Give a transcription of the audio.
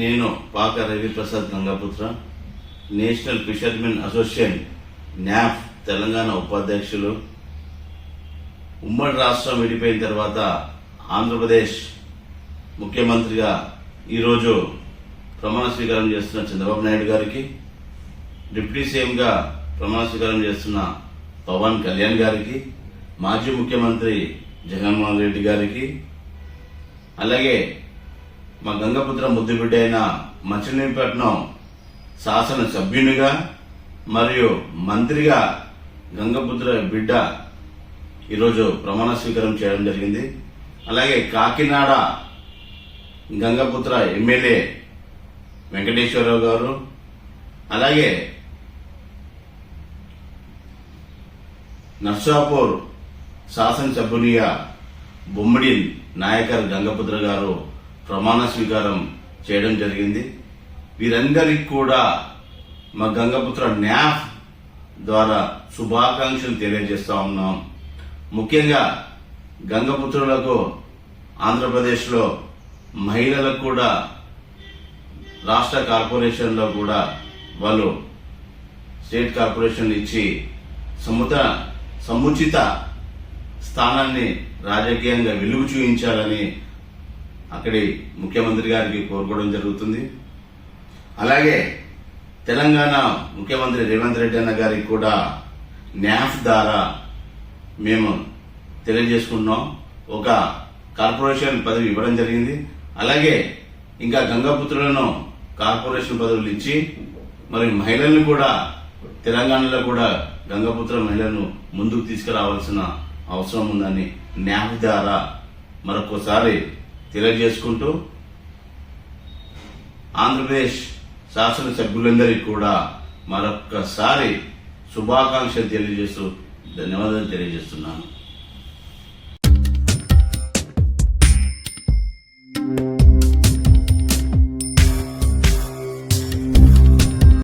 నేను Paka Raviprasad Gangaputra national fishermen association న్యాఫ్ Telangana ఉపాధ్యక్షులు. ఉమ్మడి రాష్ట్రం విడిపోయిన తర్వాత ఆంధ్రప్రదేశ్ ముఖ్యమంత్రిగా ఈరోజు ప్రమాణ స్వీకారం చేస్తున్న చంద్రబాబు నాయుడు గారికి డిప్యూటీ సీఎంగా ప్రమాణ స్వీకారం చేస్తున్న పవన్ కళ్యాణ్ గారికి మాజీ ముఖ్యమంత్రి జగన్మోహన్ రెడ్డి గారికి అలాగే మా గంగపుత్ర ముద్దుబిడ్డ అయిన మచిలీపట్నం శాసన సభ్యునిగా మరియు మంత్రిగా గంగపుత్ర బిడ్డ ఈరోజు ప్రమాణ స్వీకారం చేయడం జరిగింది. అలాగే కాకినాడ గంగపుత్ర ఎమ్మెల్యే వెంకటేశ్వరరావు గారు అలాగే నర్సాపూర్ శాసనసభ్యునిగా బొమ్మడి నాయకర్ గంగపుత్ర గారు ప్రమాణ స్వీకారం చేయడం జరిగింది. వీరందరికీ కూడా మా గంగపుత్ర న్యాఫ్ ద్వారా శుభాకాంక్షలు తెలియజేస్తా ఉన్నాం. ముఖ్యంగా గంగపుత్రులకు ఆంధ్రప్రదేశ్లో మహిళలకు కూడా రాష్ట్ర కార్పొరేషన్లో కూడా వాళ్ళు స్టేట్ కార్పొరేషన్ ఇచ్చి సముత సముచిత స్థానాన్ని రాజకీయంగా వెలుగు చూపించాలని అక్కడి ముఖ్యమంత్రి గారికి కోరుకోవడం జరుగుతుంది. అలాగే తెలంగాణ ముఖ్యమంత్రి రేవంత్ రెడ్డి అన్న గారికి కూడా న్యాఫ్ ద్వారా మేము తెలియజేసుకున్నాం ఒక కార్పొరేషన్ పదవి ఇవ్వడం జరిగింది. అలాగే ఇంకా గంగాపుత్రులను కార్పొరేషన్ పదవులు ఇచ్చి మరి మహిళలను కూడా తెలంగాణలో కూడా గంగాపుత్ర మహిళలను ముందుకు తీసుకురావాల్సిన అవసరం ఉందని న్యాఫ్ ద్వారా మరొకసారి తెలియజేసుకుంటూ ఆంధ్రప్రదేశ్ శాసనసభ్యులందరికీ కూడా మరొక్కసారి శుభాకాంక్షలు తెలియజేస్తూ ధన్యవాదాలు తెలియజేస్తున్నాను.